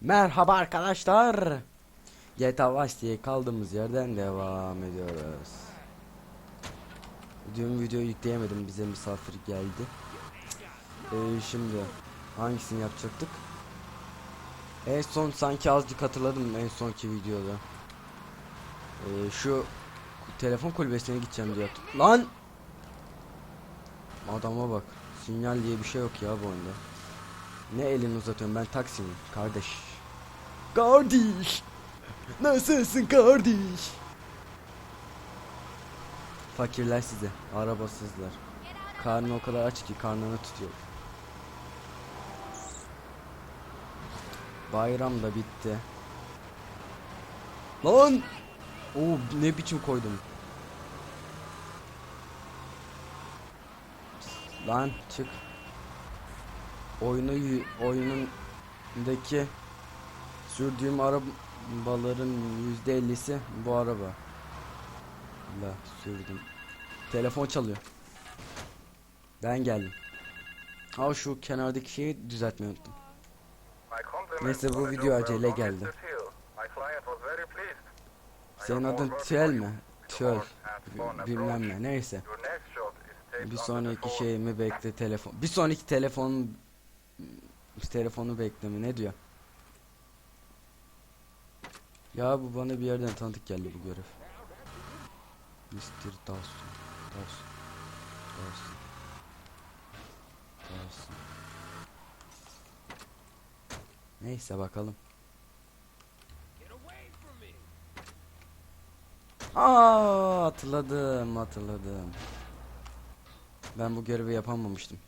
Merhaba arkadaşlar. GTA Vice diye kaldığımız yerden devam ediyoruz. Dün videoyu yükleyemedim bize misafir geldi. Ee, şimdi hangisini yapacaktık? En son sanki azıcık hatırladım en sonki videoda. Ee, şu telefon kulübesine gideceğim diye. Lan! Adama bak. Sinyal diye bir şey yok ya bu oyunda. Ne elini uzatıyorum ben taksimim kardeş. Kardeş. Nasılsın kardeş? Fakirler size, arabasızlar. Karnı o kadar aç ki karnını tutuyor. Bayram da bitti. Lan! Oo ne biçim koydum. Lan çık. Oyunu oyunundaki sürdüğüm arabaların yüzde ellisi bu araba. La sürdüm. Telefon çalıyor. Ben geldim. Ha şu kenardaki düzeltmeyi unuttum. Neyse bu video acele geldi. Senin adın Tüel mi? Tüel. Bilmem ne. Neyse. Bir sonraki şeyimi bekle telefon. Bir sonraki telefon telefonu bekleme ne diyor? Ya bu bana bir yerden tanıdık geldi bu görev. Mr. Dawson. Dawson. Dawson. Dawson. Neyse bakalım. Aa hatırladım hatırladım. Ben bu görevi yapamamıştım.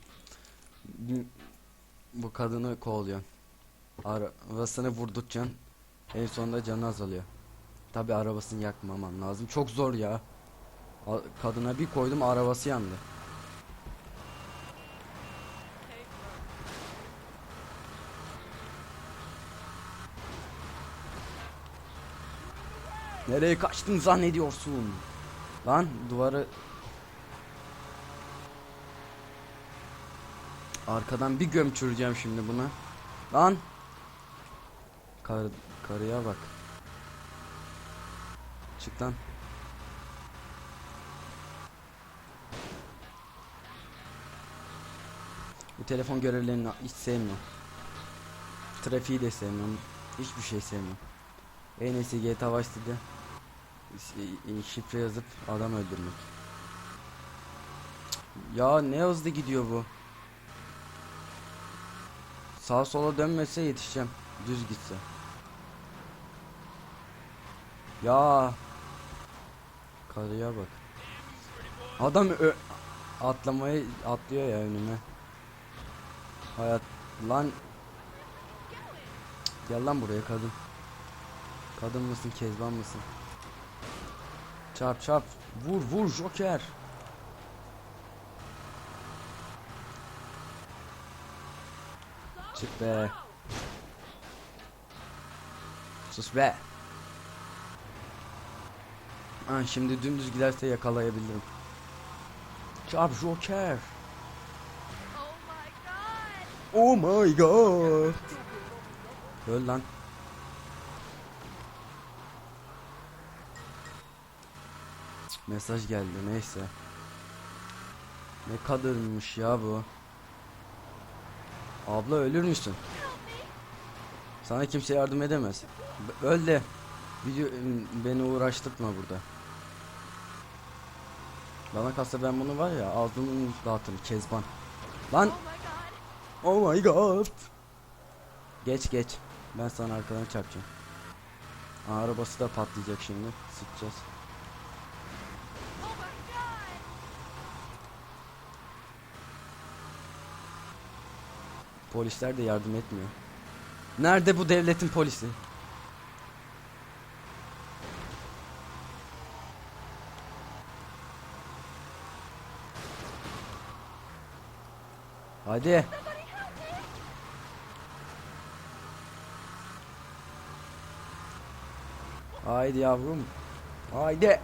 Bu- kadını kovalıyorsun. Arabasını vurdurtacaksın. En sonunda canı azalıyor. Tabi arabasını yakmaman lazım. Çok zor ya. Kadına bir koydum arabası yandı. Nereye kaçtın zannediyorsun? Lan duvarı Arkadan bir gömçüreceğim şimdi buna. Lan. Kar karıya bak. Çık lan. Bu telefon görevlerini hiç sevmiyorum. Trafiği de sevmiyorum. Hiçbir şey sevmiyorum. En iyisi GTA Vice şifre yazıp adam öldürmek. Ya ne hızlı gidiyor bu. Sağa sola dönmese yetişeceğim. Düz gitse. Ya. Karıya bak. Adam ö atlamayı atlıyor ya önüme. Hayat lan. Gel lan buraya kadın. Kadın mısın kezban mısın? Çarp çarp. Vur vur Joker. Çık be. Sus be. Ha, şimdi dümdüz giderse yakalayabilirim. Çarp Joker. Oh my god! Oh my god. Öl lan. Mesaj geldi neyse. Ne kadarmış ya bu. Abla ölür müsün? Sana kimse yardım edemez. B- Öl de. Video beni uğraştırma burada. Bana kalsa ben bunu var ya ağzımı dağıtırım kezban. Lan Oh my god! Oh my god. Geç geç. Ben sana arkadan çarpacağım. Arabası da patlayacak şimdi. Sıkacağız. Polisler de yardım etmiyor. Nerede bu devletin polisi? Hadi. Haydi yavrum. Haydi.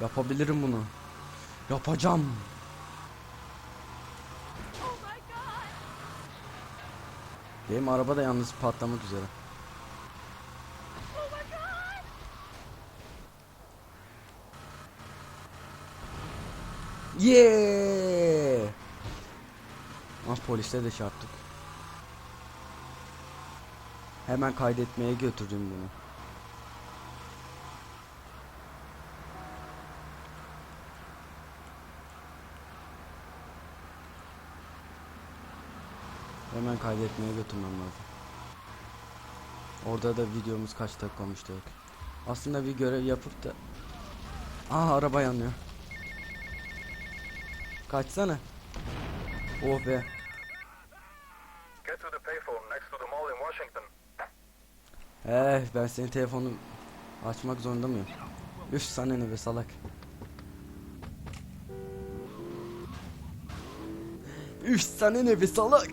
Yapabilirim bunu. Yapacağım. Benim araba da yalnız patlamak üzere. Yeah! Ah polise de çarptık. Hemen kaydetmeye götürdüm bunu. Hemen kaydetmeye götürmem lazım. Orada da videomuz kaç dakika olmuştu. Aslında bir görev yapıp da... Aa araba yanıyor. Kaçsana. Oh be. Eh ben senin telefonu açmak zorunda mıyım? Üf sana ne be salak. Üf sana ne be salak.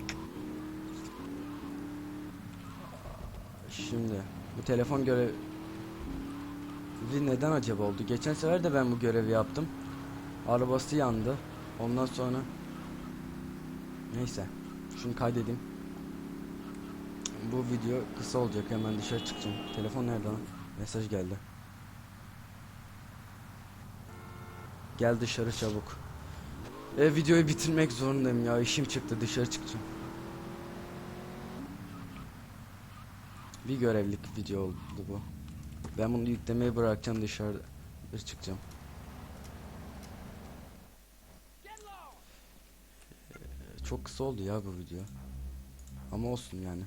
Şimdi bu telefon görevi neden acaba oldu? Geçen sefer de ben bu görevi yaptım. Arabası yandı. Ondan sonra neyse şunu kaydedeyim. Bu video kısa olacak hemen dışarı çıkacağım. Telefon nerede lan? Mesaj geldi. Gel dışarı çabuk. E videoyu bitirmek zorundayım ya işim çıktı dışarı çıkacağım. Bir görevlik video oldu bu. Ben bunu yüklemeyi bırakacağım dışarı çıkacağım. Ee, Çok kısa oldu ya bu video. Ama olsun yani.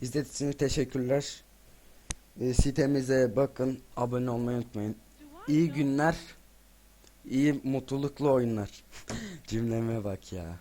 İzlediğiniz için teşekkürler. Ee, sitemize bakın, abone olmayı unutmayın. İyi günler, iyi mutluluklu oyunlar. Cümleme bak ya.